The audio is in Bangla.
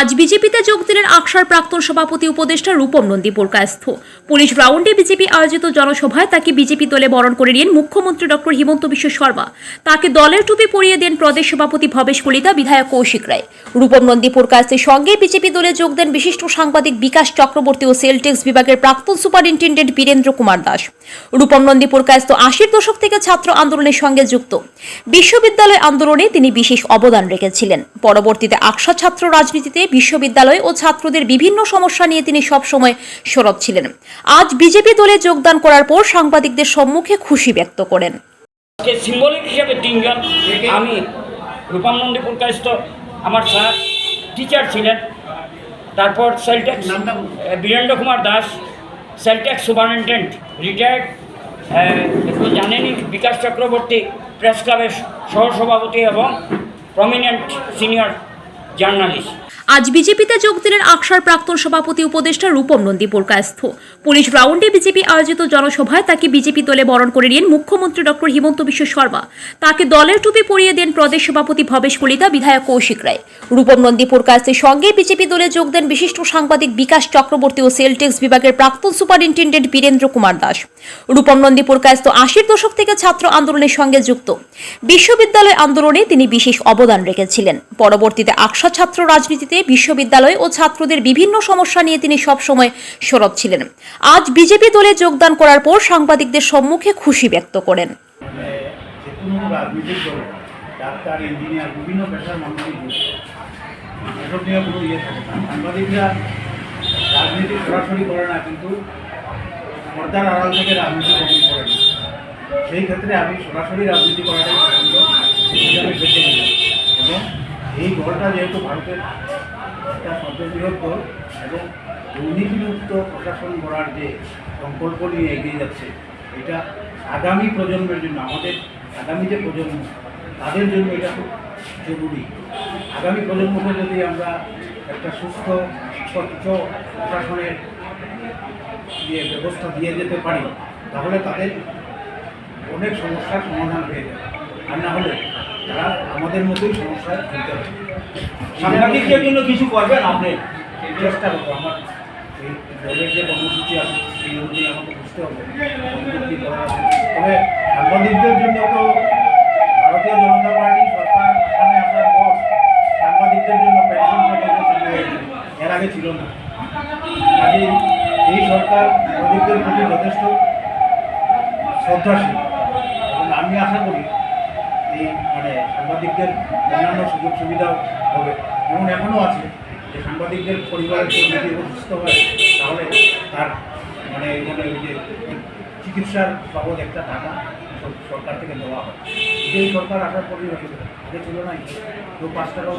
আজ বিজেপিতে যোগ দিলেন আকসার প্রাক্তন সভাপতি উপদেষ্টা রূপম নন্দী পুরকায়স্থ পুলিশ গ্রাউন্ডে বিজেপি আয়োজিত জনসভায় তাকে বিজেপি দলে বরণ করে নিন মুখ্যমন্ত্রী ডক্টর হিমন্ত বিশ্ব শর্মা। তাকে দলের টুপি পরিয়ে দেন প্রদেশ সভাপতি ভবেশ কলিতা বিধায়ক কৌশিক রায়। রূপম নন্দী পুরকায়স্থের সঙ্গে বিজেপি দলে যোগ দেন বিশিষ্ট সাংবাদিক বিকাশ চক্রবর্তী ও সেলটেক্স বিভাগের প্রাক্তন সুপারিনটেন্ডেন্ট বীরেন্দ্র কুমার দাস। রূপম নন্দী পুরকায়স্থ আশির দশক থেকে ছাত্র আন্দোলনের সঙ্গে যুক্ত। বিশ্ববিদ্যালয় আন্দোলনে তিনি বিশেষ অবদান রেখেছিলেন। পরবর্তীতে আকসা ছাত্র রাজনীতিতে বিশ্ববিদ্যালয় ও ছাত্রদের বিভিন্ন সমস্যা নিয়ে তিনি সবসময় সরব ছিলেন। আজ বিজেপি দলে যোগদান করার পর সাংবাদিকদের সম্মুখে খুশি ব্যক্ত করেন। হিসেবে তিনজন আমি আমার স্যার টিচার ছিলেন। তারপর sales tax Birendra Kumar Das sales tax superintendent retired একটু জানেনই, বিকাশ চক্রবর্তী প্রেস ক্লাবের সহসভাপতি এবং প্রমিনেন্ট সিনিয়র জার্নালিস্ট আজ বিজেপিতে যোগ দিলেন আকসার প্রাক্তন সভাপতি উপদেষ্টা রূপম নন্দী পুরকায়স্থ পুলিশ গ্রাউন্ডে বিজেপি আয়োজিত জনসভায় তাকে বিজেপি দলে বরণ করে নিন মুখ্যমন্ত্রী ডক্টর হিমন্ত বিশ্ব শর্মা। তাকে দলের টুপি পরিয়ে দেন প্রদেশ সভাপতি ভবেশ কলিতা বিধায়ক কৌশিক রায়। রূপম নন্দী পুরকায়স্থের সঙ্গে বিজেপি দলে যোগ দেন বিশিষ্ট সাংবাদিক বিকাশ চক্রবর্তী ও সেলটেক্স বিভাগের প্রাক্তন সুপারিনটেন্ডেন্ট বীরেন্দ্র কুমার দাস। রূপম নন্দী পুরকায়স্থ আশির দশক থেকে ছাত্র আন্দোলনের সঙ্গে যুক্ত। বিশ্ববিদ্যালয় আন্দোলনে তিনি বিশেষ অবদান রেখেছিলেন। পরবর্তীতে আকসা ছাত্র রাজনীতিতে বিশ্ববিদ্যালয় ও ছাত্রদের বিভিন্ন সমস্যা নিয়ে তিনি সবসময় সরব ছিলেন। আজ বিজেপি দলে যোগদান করার পর সাংবাদিকদের সম্মুখে খুশি ব্যক্ত করেন। মানে ইয়ে সেই ক্ষেত্রে আমি সরাসরি রাজনীতি করাটাই পছন্দ এবং এই দলটা যেহেতু ভারতের একটা সর্ববৃহৎ দল এবং দুর্নীতিমুক্ত প্রশাসন গড়ার যে সংকল্প নিয়ে এগিয়ে যাচ্ছে, এটা আগামী প্রজন্মের জন্য, আমাদের আগামী যে প্রজন্ম, তাদের জন্য এটা খুব জরুরি। আগামী প্রজন্মকে যদি আমরা একটা সুস্থ, স্বচ্ছ প্রশাসনের ইয়ে ব্যবস্থা দিয়ে যেতে পারি, তাহলে তাদের অনেক সমস্যার সমাধান হয়ে যাবে। আর না হলে তারা আমাদের মতোই সমস্যায় ভুগতে হবে সাংবাদিকদের জন্য কিছু করবেন আপনি? চেষ্টা করব আমার। এই দলের যে কর্মসূচি আছে, সেই অনুযায়ী আমাকে বুঝতে হবে। তবে সাংবাদিকদের জন্য তো ভারতীয় জনতা পার্টি সরকার, এখানে আসার পর সাংবাদিকদের জন্য পেনশন প্রকল্প চালু হয়েছে এর আগে ছিল না। কাজে এই সরকার সাংবাদিকদের প্রতি যথেষ্ট শ্রদ্ধাশীল। এবং আমি আশা করি এই মানে সাংবাদিকদের অন্যান্য সুযোগ সুবিধাও হবে। এমন এখনও আছে যে সাংবাদিকদের পরিবারের যদি অসুস্থ হয়, তাহলে তার মানে মানে ওই যে চিকিৎসার বাবদ একটা টাকা সরকার থেকে দেওয়া হয়। এই সরকার আসার পরই আগে ছিল না কেউ পাঁচ টাকাও।